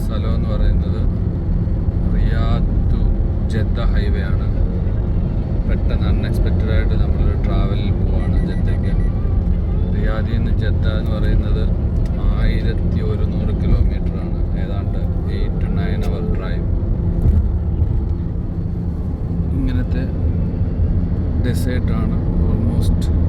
സ്ഥലം എന്ന് പറയുന്നത് റിയാദ് ജദ്ദ ഹൈവേ ആണ്. പെട്ടെന്ന് അൺഎക്സ്പെക്റ്റഡ് ആയിട്ട് നമ്മൾ ട്രാവലിൽ പോവാണ് ജദ്ദയ്ക്ക്. റിയാദിൽ നിന്ന് ജദ്ദ എന്ന് പറയുന്നത് ആയിരത്തി ഒരുന്നൂറ് കിലോമീറ്റർ ആണ്. ഏതാണ്ട് eight to nine hour drive ഇങ്ങനത്തെ ഡെസേർട്ടാണ് ഓൾമോസ്റ്റ്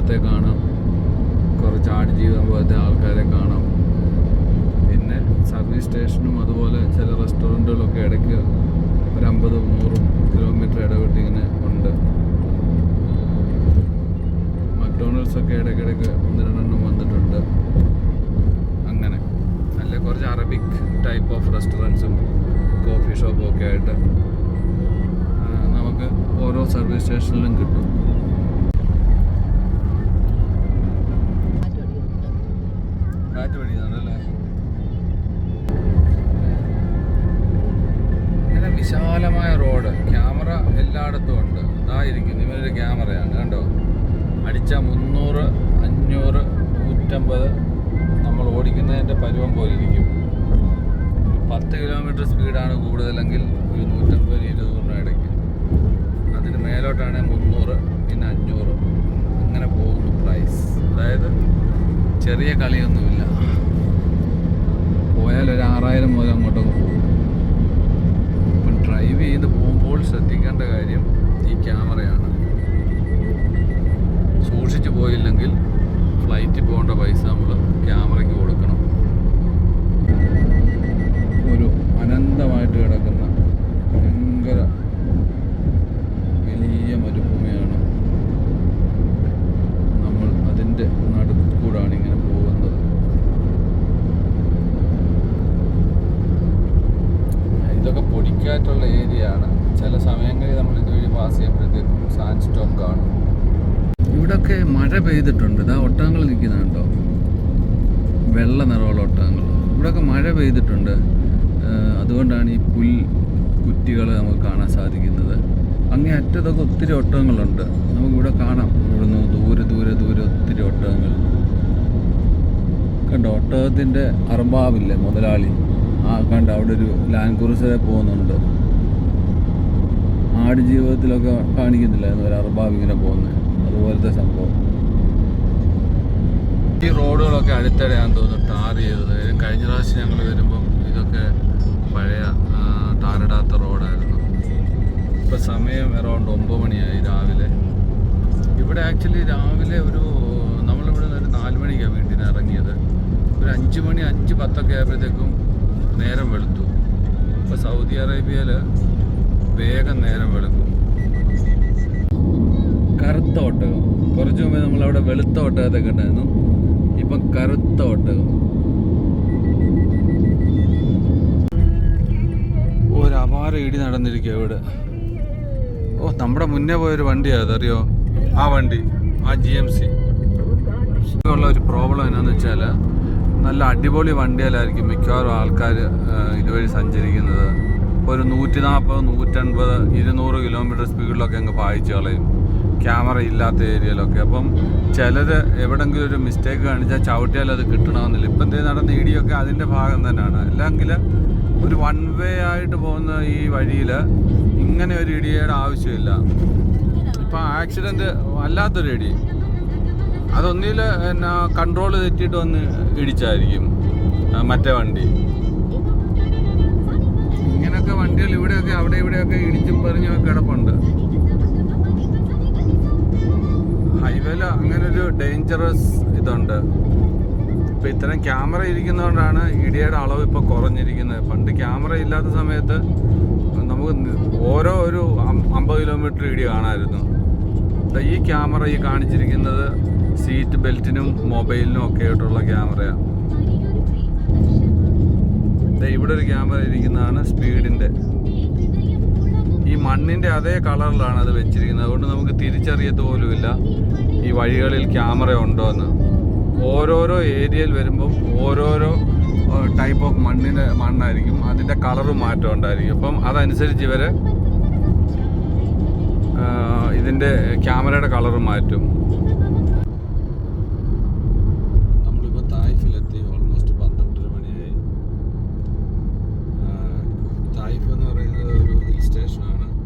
ഒട്ടകത്തെ കാണാം. കുറച്ച് ആടുജീവിതം പോലത്തെ ആൾക്കാരെ കാണാം. പിന്നെ സർവീസ് സ്റ്റേഷനും അതുപോലെ ചില റെസ്റ്റോറന്റുകളൊക്കെ ഇടയ്ക്ക് ഒരു അമ്പതും നൂറും കിലോമീറ്റർ ഇടവിട്ട് ഇങ്ങനെ ഉണ്ട്. മക്ഡോണൽഡ്സൊക്കെ ഇടയ്ക്കിടയ്ക്ക് ഒന്ന് രണ്ടെണ്ണം വന്നിട്ടുണ്ട്. അങ്ങനെ. നല്ല കുറച്ച് അറബിക് ടൈപ്പ് ഓഫ് റെസ്റ്റോറന്റ്സും കോഫി ഷോപ്പും ഒക്കെ ആയിട്ട് നമുക്ക് ഓരോ സർവീസ് സ്റ്റേഷനിലും കിട്ടും. അടിച്ച മുന്നൂറ് അഞ്ഞൂറ് നൂറ്റമ്പത് നമ്മൾ ഓടിക്കുന്നതിന്റെ പരുവം പോലെ ഇരിക്കും പത്ത് കിലോമീറ്റർ സ്പീഡാണ് കൂടുതലെങ്കിൽ ഒരു നൂറ്റമ്പത് ഇരുന്നൂറിന് ഇടയ്ക്ക്. അതിന് മേലോട്ടാണ് മുന്നൂറ് പിന്നെ അഞ്ഞൂറ്. അങ്ങനെ പോകുന്നു പ്രൈസ് അതായത് ചെറിയ കളിയൊന്നുമില്ല പോയാൽ ഒരു ആറായിരം മുതൽ അങ്ങോട്ടൊക്കെ പോകും ഇപ്പം ഡ്രൈവ് ചെയ്ത് പോകുമ്പോൾ ശ്രദ്ധിക്കേണ്ട കാര്യം ഈ ക്യാമറയാണ് സൂക്ഷിച്ചു പോയില്ലെങ്കിൽ ഫ്ലൈറ്റിൽ പോകേണ്ട പൈസ നമ്മൾ ക്യാമറയ്ക്ക് കൊടുക്കണം ഒരു അനന്തമായിട്ട് കിടക്കുന്ന ഭയങ്കര വലിയ മരുഭൂമിയാണ് നമ്മൾ അതിന്റെ നടുക്കൂടാണ് ഇങ്ങനെ പോകുന്നത് ഇതൊക്കെ പൊടിക്കാറ്റുള്ള ഏരിയ ആണ് ചില സമയങ്ങളിൽ നമ്മൾ ഇതുവഴി പാസ് ചെയ്യുമ്പോഴത്തേക്കും സാൻഡ് സ്റ്റോം കാണും. ഇവിടൊക്കെ മഴ പെയ്തിട്ടുണ്ട്. ഇതാ ഒട്ടകങ്ങൾ നിൽക്കുന്നുണ്ടോ വെള്ള നിറമുള്ള ഒട്ടകങ്ങൾ. ഇവിടൊക്കെ മഴ പെയ്തിട്ടുണ്ട്. അതുകൊണ്ടാണ് ഈ പുൽ കുറ്റികൾ നമുക്ക് കാണാൻ സാധിക്കുന്നത്. അങ്ങേ അറ്റത്തൊക്കെ ഒത്തിരി ഒട്ടകങ്ങളുണ്ട്. നമുക്കിവിടെ കാണാം. ഇവിടുന്ന് ദൂരെ ദൂരെ ദൂരെ ഒത്തിരി ഒട്ടകങ്ങൾ. കണ്ടോ? ഒട്ടകത്തിന്റെ അർബാവില്ലേ മുതലാളി? ആ കണ്ട? അവിടെ ഒരു ലാൻഡ് ക്രൂസറെ പോകുന്നുണ്ട്. ആട് ജീവിതത്തിലൊക്കെ കാണിക്കുന്നില്ലായിരുന്നു ഒരു അർബാവ് ഇങ്ങനെ പോകുന്നത് അതുപോലത്തെ സംഭവം. ഈ റോഡുകളൊക്കെ അടുത്തിടെയാന്ന് തോന്നുന്നു ടാർ ചെയ്തത്. കഴിഞ്ഞ പ്രാവശ്യം ഞങ്ങൾ വരുമ്പം ഇതൊക്കെ പഴയ ടാറിടാത്ത റോഡായിരുന്നു. ഇപ്പം സമയം അറൗണ്ട് ഒമ്പത് മണിയായി രാവിലെ. ഇവിടെ ആക്ച്വലി രാവിലെ ഒരു നമ്മളിവിടെ നിന്ന് ഒരു നാല് മണിക്കാണ് വീട്ടിൽ നിന്ന് ഇറങ്ങിയത്. ഒരു അഞ്ച് മണി അഞ്ച് പത്തൊക്കെ ആയപ്പോഴത്തേക്കും നേരം വെളുത്തു. ഇപ്പോൾ സൗദി അറേബ്യയിൽ വേഗം നേരം വെളുക്കും. കറുത്ത ഒട്ടകം. കുറച്ച് മുമ്പേ നമ്മളവിടെ വെളുത്ത ഒട്ടകത്തൊക്കെ ഉണ്ടായിരുന്നു. ഇപ്പം കറുത്ത ഒരു അപാര ഇടി നടന്നിരിക്കുക ഇവിടെ. ഓ നമ്മുടെ മുന്നേ പോയൊരു വണ്ടിയാണ് അതറിയോ? ആ വണ്ടി ആ ജി എം സി ഉള്ള ഒരു പ്രോബ്ലം എന്നാന്ന് വെച്ചാൽ നല്ല അടിപൊളി വണ്ടിയിലായിരിക്കും മിക്കവാറും ആൾക്കാർ ഇതുവഴി സഞ്ചരിക്കുന്നത്. ഒരു നൂറ്റി നാൽപ്പത് നൂറ്റൻപത് ഇരുന്നൂറ് കിലോമീറ്റർ സ്പീഡിലൊക്കെ അങ്ങ് പായിച്ച് കളയും. ക്യാമറ ഇല്ലാത്ത ഏരിയയിലൊക്കെ അപ്പം ചിലർ എവിടെങ്കിലും ഒരു മിസ്റ്റേക്ക് കാണിച്ചാൽ ചവിട്ടിയാൽ അത് കിട്ടണമെന്നില്ല. ഇപ്പം എന്തേ നടന്ന ഇടിയൊക്കെ അതിന്റെ ഭാഗം തന്നെയാണ്. അല്ലെങ്കിൽ ഒരു വൺ വേ ആയിട്ട് പോകുന്ന ഈ വഴിയിൽ ഇങ്ങനെ ഒരു ഇടിയുടെ ആവശ്യമില്ല. ഇപ്പം ആക്സിഡന്റ് വല്ലാത്തൊരു ഇടി. അതൊന്നിൽ എന്നാ കൺട്രോൾ തെറ്റിയിട്ട് വന്ന് ഇടിച്ചായിരിക്കും. മറ്റേ വണ്ടി. ഇങ്ങനൊക്കെ വണ്ടികൾ ഇവിടെയൊക്കെ അവിടെ ഇവിടെയൊക്കെ ഇടിച്ചും ഒക്കെ കിടപ്പുണ്ട്. ഹൈവേല അങ്ങനെ ഒരു ഡേഞ്ചറസ് ഇതുണ്ട്. ഇപ്പൊ ഇത്തരം ക്യാമറ ഇരിക്കുന്നതുകൊണ്ടാണ് ഇടിയുടെ അളവ് ഇപ്പൊ കുറഞ്ഞിരിക്കുന്നത്. പണ്ട് ക്യാമറ ഇല്ലാത്ത സമയത്ത് നമുക്ക് ഓരോ ഒരു അമ്പത് കിലോമീറ്റർ ഇടി കാണാമായിരുന്നു ഈ ക്യാമറ ഈ കാണിച്ചിരിക്കുന്നത് സീറ്റ് ബെൽറ്റിനും മൊബൈലിനും ഒക്കെ ആയിട്ടുള്ള ക്യാമറയാണ് ഇവിടെ ഒരു ക്യാമറ ഇരിക്കുന്നതാണ് സ്പീഡിന്റെ ഈ മണ്ണിന്റെ അതേ കളറിലാണ് അത് വെച്ചിരിക്കുന്നത്. അതുകൊണ്ട് നമുക്ക് തിരിച്ചറിയത്ത് പോലുമില്ല ഈ വഴികളിൽ ക്യാമറ ഉണ്ടോ എന്ന് ഓരോരോ ഏരിയയിൽ വരുമ്പം ഓരോരോ ടൈപ്പ് ഓഫ് മണ്ണിന്റെ മണ്ണായിരിക്കും. അതിന്റെ കളറും മാറ്റം ഉണ്ടായിരിക്കും. അപ്പം അതനുസരിച്ച് ഇവർ ഇതിന്റെ ക്യാമറയുടെ കളറും മാറ്റും. ഹിൽ സ്റ്റേഷനാണ്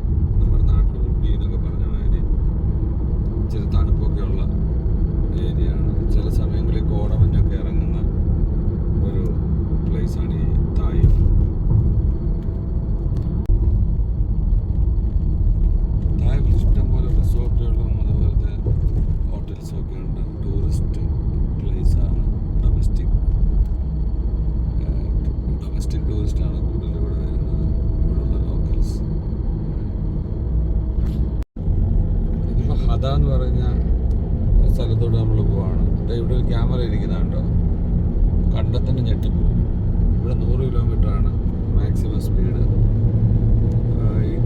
കേട്ടോ കണ്ടത്തിന് ഞെട്ടിപ്പോ ഇവിടെ നൂറ് കിലോമീറ്ററാണ് മാക്സിമം സ്പീഡ്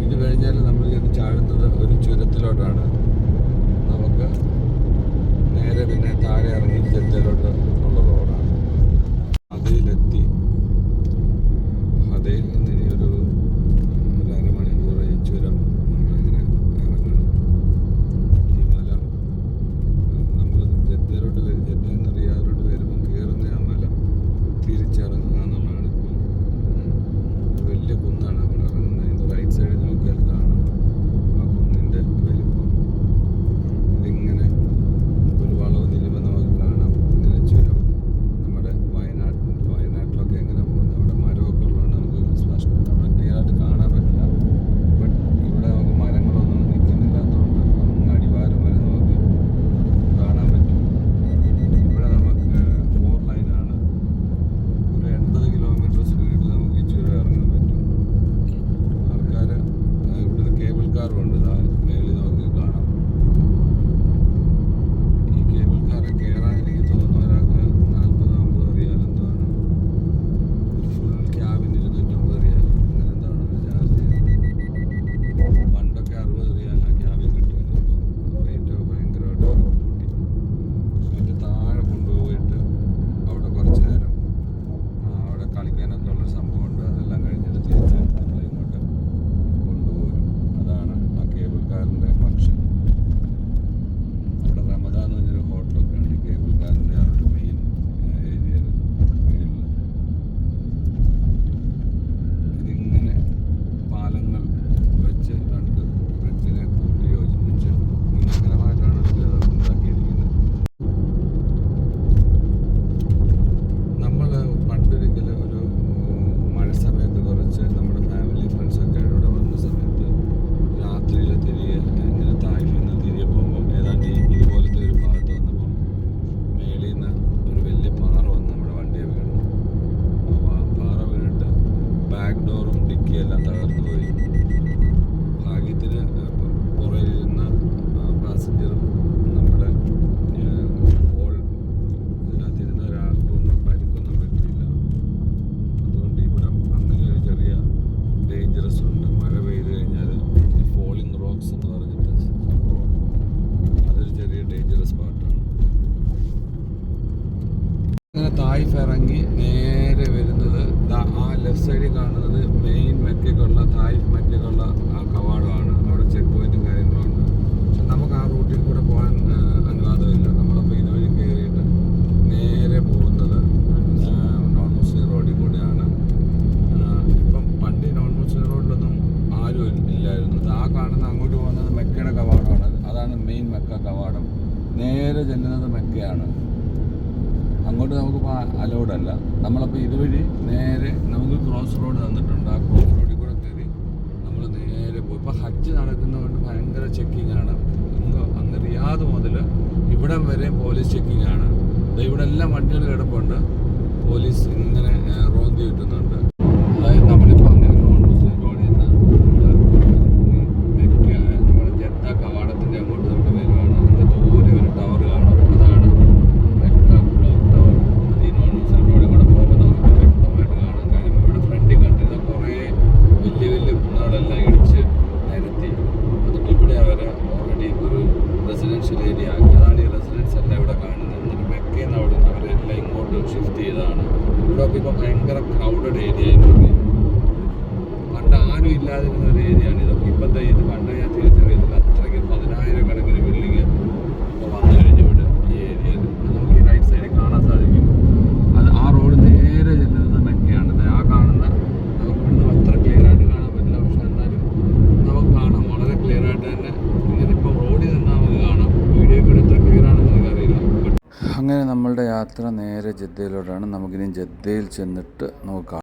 ഇത് കഴിഞ്ഞാൽ നമ്മൾ ചെന്ന് ചാടുന്നത് ഒരു ചുരത്തിലോട്ടാണ്. നമുക്ക് നേരെ പിന്നെ താഴെ ഇറങ്ങി ചെത്തിയിലോട്ട് ഡിക്കി എല്ലാം തകർന്നു പോയി നമുക്കിപ്പോൾ അലൗഡ് അല്ല. നമ്മളപ്പോൾ ഇതുവഴി നേരെ നമുക്ക് ക്രോസ് റോഡ് തന്നിട്ടുണ്ട്. ആ ക്രോസ് റോഡിൽ കൂടെ കയറി നമ്മൾ നേരെ പോയി. ഇപ്പോൾ ഹജ്ജ് നടക്കുന്നതുകൊണ്ട് ഭയങ്കര ചെക്കിംഗ് ആണ്. നമുക്ക് അങ്ങ് റിയാദ് മുതൽ ഇവിടം വരെ പോലീസ് ചെക്കിംഗ് ആണ്. ഇവിടെ എല്ലാം വണ്ടികൾ കിടപ്പുണ്ട്. പോലീസ് ഇങ്ങനെ റോന്തി കിട്ടുന്നുണ്ട് അതായത് നമ്മൾ ശരിയാക്കി അതാണ് ഈ റെസിഡൻസ് എല്ലാം ഇവിടെ കാണുന്നത് എന്നിട്ട് മെക്കയിൽ അവിടെ അവരെല്ലാം ഇങ്ങോട്ട് ഷിഫ്റ്റ് ചെയ്തതാണ് ഇവിടെയൊക്കെ ഇപ്പോൾ ഭയങ്കര ക്രൗഡഡ് ഏരിയ ആയിരുന്നു. പണ്ട് ആരും ഇല്ലാതിരുന്ന ഒരു ഏരിയ ആണ് ഇതൊക്കെ. ഇപ്പം ഇത് പണ്ട് ഞാൻ തിരിച്ച് യാത്ര നേരെ ജദ്ദയിലോട്ടാണ് നമുക്കിനി ജദ്ദയിൽ ചെന്നിട്ട് നോക്കാം.